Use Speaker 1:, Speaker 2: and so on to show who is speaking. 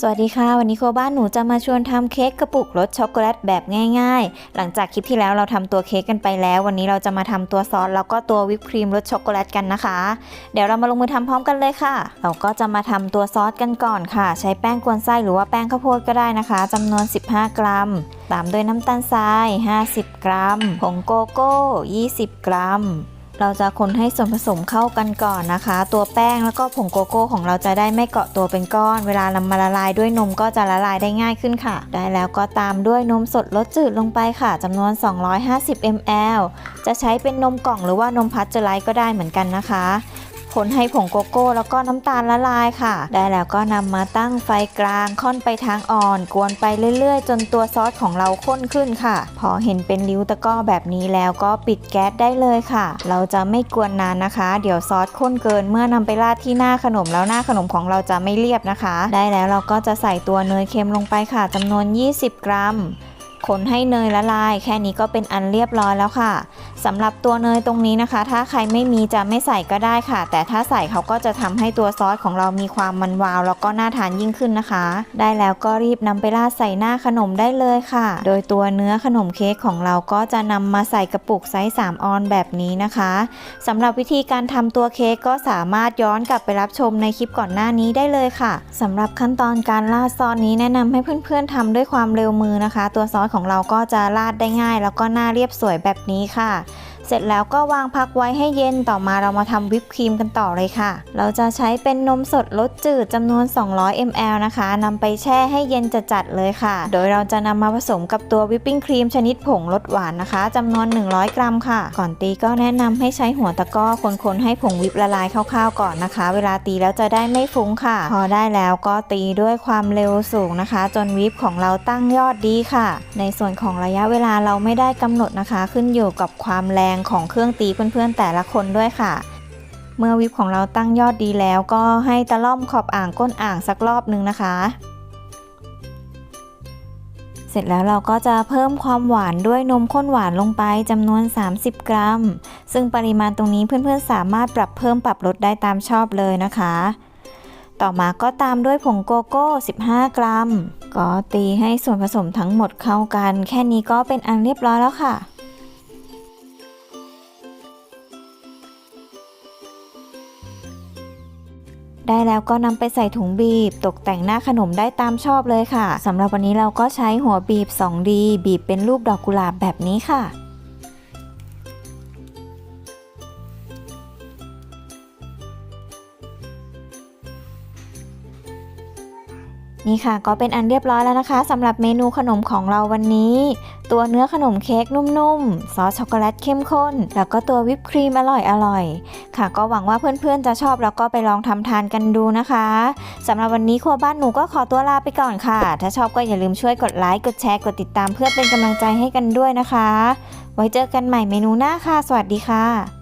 Speaker 1: สวัสดีค่ะ วันนี้โคบ้านหนูจะมาชวนทำเค้กกระปุกรสช็อกโกแลตแบบง่าย ๆ หลังจากคลิปที่แล้วเราทำตัวเค้กกันไปแล้ว วันนี้เราจะมาทำตัวซอสแล้วก็ตัววิปครีมรสช็อกโกแลตกันนะคะ เดี๋ยวเรามาลงมือทำพร้อมกันเลยค่ะ เราก็จะมาทำตัวซอสกันก่อนค่ะ ใช้แป้งกวนไส้หรือว่าแป้งข้าวโพดก็ได้นะคะจำนวน 15 กรัม ตามด้วยน้ำตาลทราย 50 กรัมผงโกโก้ 20 กรัม เราจะคนให้ส่วนผสมเข้ากันก่อนนะคะ ตัวแป้งแล้วก็ผงโกโก้ของเราจะได้ไม่เกาะตัวเป็นก้อน เวลานำมาละลายด้วยนมก็จะละลายได้ง่ายขึ้นค่ะ ได้แล้วก็ตามด้วยนมสดรสจืดลงไปค่ะจำนวน 250 ml จะใช้เป็นนมกล่องหรือว่านมพัชเจอร์ไลท์ก็ได้เหมือนกันนะคะ คนให้ผงโกโก้ แล้วก็น้ำตาลละลายค่ะ ได้แล้วก็นำมาตั้งไฟกลางค่อนไปทางอ่อน กวนไปเรื่อยๆ จนตัวซอสของเราข้นขึ้นค่ะ พอเห็นเป็นริ้วตะก้อแบบนี้แล้วก็ปิดแก๊สได้เลยค่ะ เราจะไม่กวนนานนะคะ เดี๋ยวซอสข้นเกินเมื่อนำไปราดที่หน้าขนมแล้วหน้าขนมของเราจะไม่เรียบนะคะ ได้แล้วเราก็จะใส่ตัวเนยเค็มลงไปค่ะจำนวน 20 กรัม คนให้เนยละลาย แค่นี้ก็เป็นอันเรียบร้อยแล้วค่ะสำหรับตัวเนยตรงนี้นะคะ ถ้าใครไม่มีจะไม่ใส่ก็ได้ค่ะ แต่ถ้าใส่เขาก็จะทำให้ตัวซอสของเรามีความมันวาว แล้วก็น่าทานยิ่งขึ้นนะคะ ได้แล้วก็รีบนำไปราดใส่หน้าขนมได้เลยค่ะ โดยตัวเนื้อขนมเค้กของเราก็จะนำมาใส่กระปุกไซส์3ออนแบบนี้นะคะสำหรับวิธีการทำตัวเค้กก็สามารถย้อนกลับไปรับชมในคลิปก่อนหน้านี้ได้เลยค่ะสำหรับขั้นตอนการราดซอสนี้แนะนำให้เพื่อนๆทำด้วยความเร็วมือนะคะ ตัวซอสของของเราก็จะราดได้ง่าย แล้วก็หน้าเรียบสวยแบบนี้ค่ะ เสร็จแล้วก็วางพักไว้ให้เย็นต่อมาเรามาทำวิปครีมกันต่อเลยค่ะ เราจะใช้เป็นนมสดรสจืดจำนวน 200 ml นะคะนำไปแช่ให้เย็นจัดๆเลยค่ะ โดยเราจะนำมาผสมกับตัววิปปิ้งครีมชนิดผงรสหวานนะคะจำนวน 100 กรัมค่ะ ก่อนตีก็แนะนำให้ใช้หัวตะก้อคนๆให้ผงวิปละลายคร่าวๆก่อนนะคะ เวลาตีแล้วจะได้ไม่ฟุ้งค่ะ พอได้แล้วก็ตีด้วยความเร็วสูงนะคะ จนวิปของเราตั้งยอดดีค่ะ ในส่วนของระยะเวลาเราไม่ได้กำหนดนะคะ ขึ้นอยู่กับความแรงของเครื่องตีเพื่อนๆแต่ละคนด้วยค่ะ เมื่อวิปของเราตั้งยอดดีแล้วก็ให้ตะล่อมขอบอ่างก้นอ่างสักรอบหนึ่งนะคะ เสร็จแล้วเราก็จะเพิ่มความหวานด้วยนมข้นหวานลงไปจำนวน 30 กรัม ซึ่งปริมาณตรงนี้เพื่อนๆสามารถปรับเพิ่มปรับลดได้ตามชอบเลยนะคะต่อมาก็ตามด้วยผงโกโก้ 15 กรัม ก็ตีให้ส่วนผสมทั้งหมดเข้ากัน แค่นี้ก็เป็นอันเรียบร้อยแล้วค่ะ ได้แล้วก็นำไปใส่ถุงบีบ ตกแต่งหน้าขนมได้ตามชอบเลยค่ะสำหรับวันนี้เราก็ใช้หัวบีบ 2D บีบเป็นรูปดอกกุหลาบแบบนี้ค่ะ นี่ค่ะก็เป็นอันเรียบร้อยแล้วนะคะสำหรับเมนูขนมของเราวันนี้ ตัวเนื้อขนมเค้กนุ่มๆ ซอสช็อกโกแลตเข้มข้น แล้วก็ตัววิปครีมอร่อยๆค่ะ ก็หวังว่าเพื่อนๆจะชอบแล้วก็ไปลองทำทานกันดูนะคะสำหรับวันนี้ครัวบ้านหนูก็ขอตัวลาไปก่อนค่ะ ถ้าชอบก็อย่าลืมช่วยกดไลค์กดแชร์กดติดตามเพื่อเป็นกำลังใจให้กันด้วยนะคะ ไว้เจอกันใหม่เมนูหน้าค่ะ สวัสดีค่ะ